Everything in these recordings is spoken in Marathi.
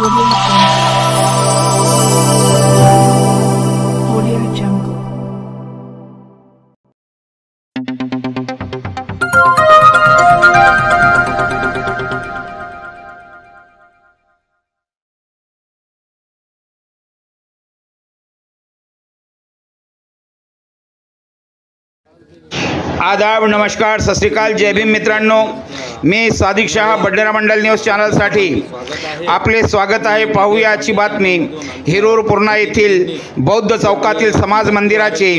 我就一 आदाब नमस्कार सत श्रीकाल जय भीम मित्रांनो. मी सादिक शहा बडनेरा मंडल न्यूज चॅनलसाठी आपले स्वागत आहे. पाहूया आजची बातमी. हिरूर पूर्णा येथील बौद्ध चौकातील समाज मंदिराचे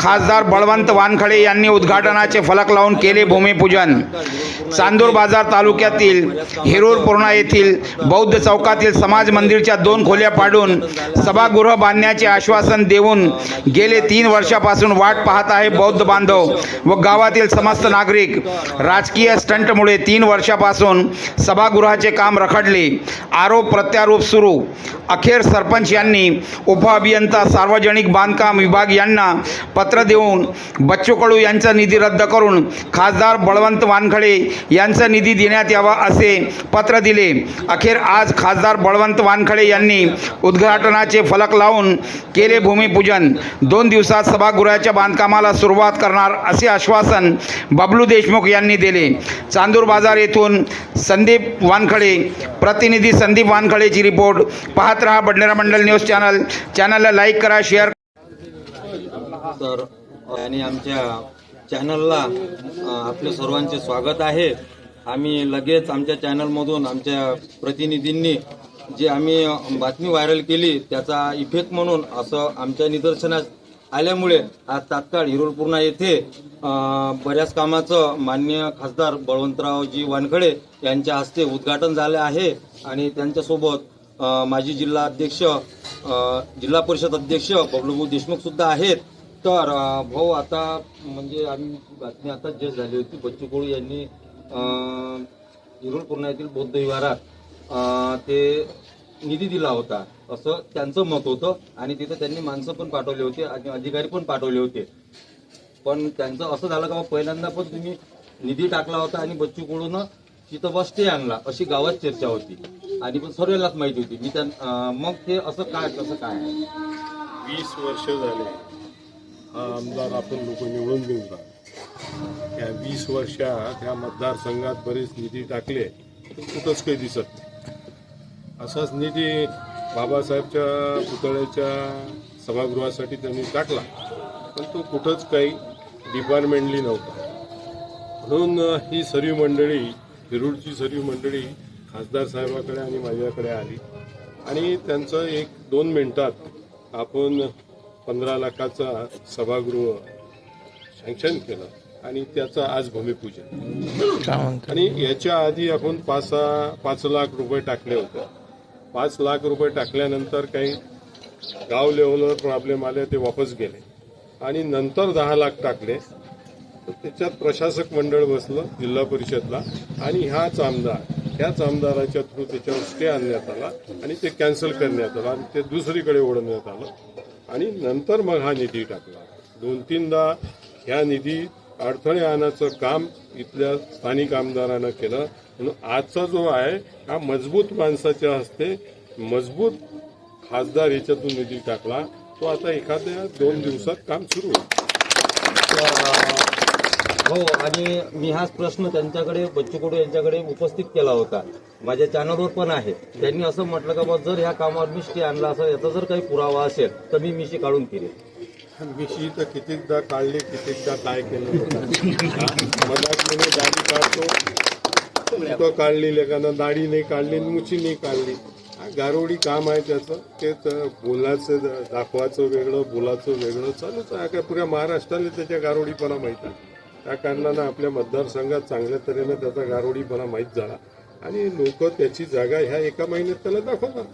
खासदार बळवंत वानखडे यांनी उद्घाटनाचे फलक लावून केले भूमिपूजन. चांदूर बाजार तालुक्यातील हिरूर पूर्णा येथील बौद्ध चौकातील समाज मंदिरच्या दोन खोल्या पाडून सभागृह बांधण्याचे आश्वासन देऊन गेले तीन वर्षापासून वाट पाहत आहे बौद्ध बांधव व गावातील समस्त नागरिक राजकीय स्टंटमुळे तीन वर्षापासून सभागृहाचे काम रखडले. आरोप प्रत्यारोप सुरू. अखेर सरपंच यांनी उपअभियंता सार्वजनिक बांधकाम विभाग यांना पत्र देऊन बच्चू कडू यांचा निधी रद्द करून खासदार बळवंत वानखडे यांचा निधी देण्यात यावा असे पत्र दिले. अखेर आज खासदार बळवंत वानखडे यांनी उद्घाटनाचे फलक लावून केले भूमिपूजन. दोन दिवसात सभागृहाच्या बांधकामाला सुरुवात करणार असे आश्वासन बबलू देशमुख यांनी दिले. चांदूर बाजार येथून संदीप वानखडे प्रतिनिधी संदीप वानखडेची रिपोर्ट. पाहत रहा बडनेरा मंडल न्यूज चॅनल. चॅनलला लाईक करा शेअर तर आणि आमच्या चॅनलला आपले सर्वांचे स्वागत आहे. आम्ही लगेच आमच्या चॅनलमधून आमच्या प्रतिनिधींनी जी आम्ही बातमी व्हायरल केली त्याचा इफेक्ट म्हणून असं आमच्या निदर्शनास आल्यामुळे आज तात्काळ हिरोलपूर्णा येथे बऱ्याच कामाचं मान्य खासदार बळवंतरावजी वानखडे यांच्या हस्ते उद्घाटन झाले आहे आणि त्यांच्यासोबत माजी जिल्हा अध्यक्ष जिल्हा परिषद अध्यक्ष बबलूभाऊ देशमुख सुद्धा आहेत. तर भाऊ आता म्हणजे आम्ही बातमी आता जे झाली होती. बच्चू कोळू यांनी हिरोलपूर्णा येथील बौद्ध विहारात ते निधी दिला होता. असं त्यांचं मत होतं आणि तिथं त्यांनी माणसं पण पाठवले होते आणि अधिकारी पण पाठवले होते. पण त्यांचं असं झालं का पहिल्यांदा पण तुम्ही निधी टाकला होता आणि बच्चू कडून तिथं बस स्टे आणला अशी गावात चर्चा होती. आणि पण सर्वांनाच माहिती होती. मी त्यां मग ते असं काय कसं काय? वीस वर्ष झाले. हा आमदार आपण लोक निवडून देऊन त्या वीस वर्षात ह्या मतदारसंघात बरेच निधी टाकले. कुठंच काही दिसत नाही. असाच निधी बाबासाहेबच्या पुतळ्याच्या सभागृहासाठी त्यांनी टाकला पण तो कुठंच काही डिपार्टमेंटली नव्हता. म्हणून ही सर्व मंडळी हिरूडची सर्व मंडळी खासदार साहेबाकडे आणि माझ्याकडे आली. आणि त्यांचं एक दोन मिनिटात आपण पंधरा लाखाचा सभागृह सँक्शन केलं आणि त्याचं आज भूमिपूजन. आणि याच्या आधी आपण पाच सहा पाच लाख रुपये टाकले होते. पाच लाख रुपये टाकल्यानंतर काही गाव लेवलवर प्रॉब्लेम आले ते वापस गेले. आणि नंतर दहा लाख टाकले. तर त्याच्यात प्रशासक मंडळ बसलं जिल्हा परिषदला. आणि ह्याच आमदार ह्याच आमदाराच्या थ्रू त्याच्यावर स्टे आणण्यात आला आणि ते कॅन्सल करण्यात आलं आणि ते दुसरीकडे ओढण्यात आलं. आणि नंतर मग हा निधी टाकला. दोन तीनदा ह्या निधी अडथळे आणण्याचं काम इथल्या स्थानिक आमदारानं केलं. म्हणून आजचा जो आहे हा मजबूत माणसाच्या हस्ते मजबूत खासदार ह्याच्यातून निधी टाकला. तो आता एखाद्या दोन दिवसात काम सुरू होईल. हो आणि मी हाच प्रश्न त्यांच्याकडे बच्चू कडू यांच्याकडे उपस्थित केला होता. माझ्या चॅनलवर पण आहे. त्यांनी असं म्हटलं का बा जर ह्या कामावर मी आणला असं याचा जर काही पुरावा असेल तर मी मिशी काढून केली मिशी तर कितीकदा काढली कितीकदा काय केलं मधात मी दाढी काढतो तो काढली लेखांना दाढी नाही काढली आणि मुची नाही काढली. गारोडी काम आहे त्याचं. ते तर बोलाचं दाखवायचं वेगळं बोलाचं वेगळं चालूच आहे. काय पुऱ्या महाराष्ट्राला त्याच्या गारोडीपणा माहीत आहे. त्या कारणानं आपल्या मतदारसंघात चांगल्या तऱ्हेनं त्याचा गारोडीपणा माहीत झाला. आणि लोक त्याची जागा ह्या एका महिन्यात त्याला दाखवतात.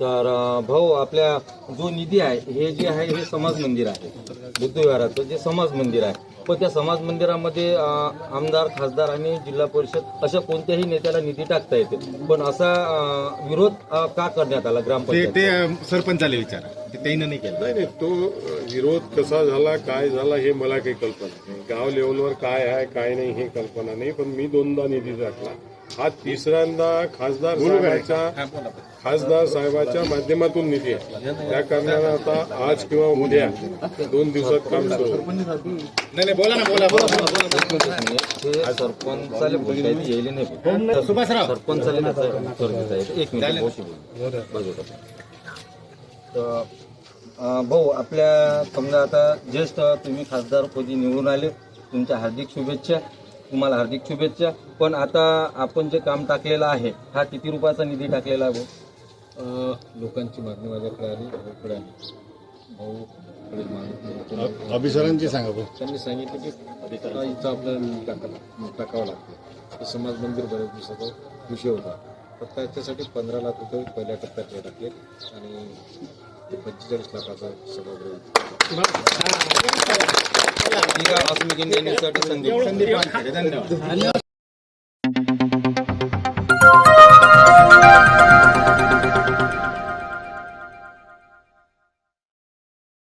तर भाऊ आपल्या जो निधी आहे हे जे आहे हे समाज मंदिर आहे. बुद्ध विहाराचं जे समाज मंदिर आहे. पण त्या समाज मंदिरामध्ये आमदार खासदार आणि जिल्हा परिषद अशा कोणत्याही नेत्याला निधी टाकता येते. पण असा विरोध का करण्यात आला ते ग्रामपंचायत ते सरपंचाला विचारा. नाही केलं. नाही नाही तो विरोध कसा झाला काय झाला हे मला काही कल्पना नाही. गाव लेवलवर काय आहे काय नाही हे कल्पना नाही. पण मी दोनदा निधी टाकला. हा तिसऱ्यांदा खासदार साहेबाच्या खासदार साहेबाच्या माध्यमातून निधी आहे. त्या कारणानं आता आज किंवा उद्या दोन दिवसात काम सुरू होईल. नाही नाही बोला ना बोला. सरपंचाला नाही सुभाषराव. सरपंचाला एक मिनिट भाऊ आपल्या समजा आता ज्येष्ठ तुम्ही खासदार पदी निवडून आले. तुमच्या हार्दिक शुभेच्छा. तुम्हाला हार्दिक शुभेच्छा. पण आता आपण जे काम टाकलेलं आहे हा किती रुपयाचा निधी टाकलेला आहे भाऊ? लोकांची मागणी माझ्याकडे आली भाऊकडे आली. भाऊ अभिसरांची सांगा भाऊ. त्यांनी सांगितलं की इथं आपल्याला टाका टाकावं लागतं. समाज मंदिर बऱ्याच दिवसाचा विषय होता. तर त्याच्यासाठी पंधरा लाख रुपये पहिल्या टप्प्यात टाकले. आणि पंचेचाळीस लाखाचा सभागृह इंडिया न्यूजसाठी संदीप धन्यवाद.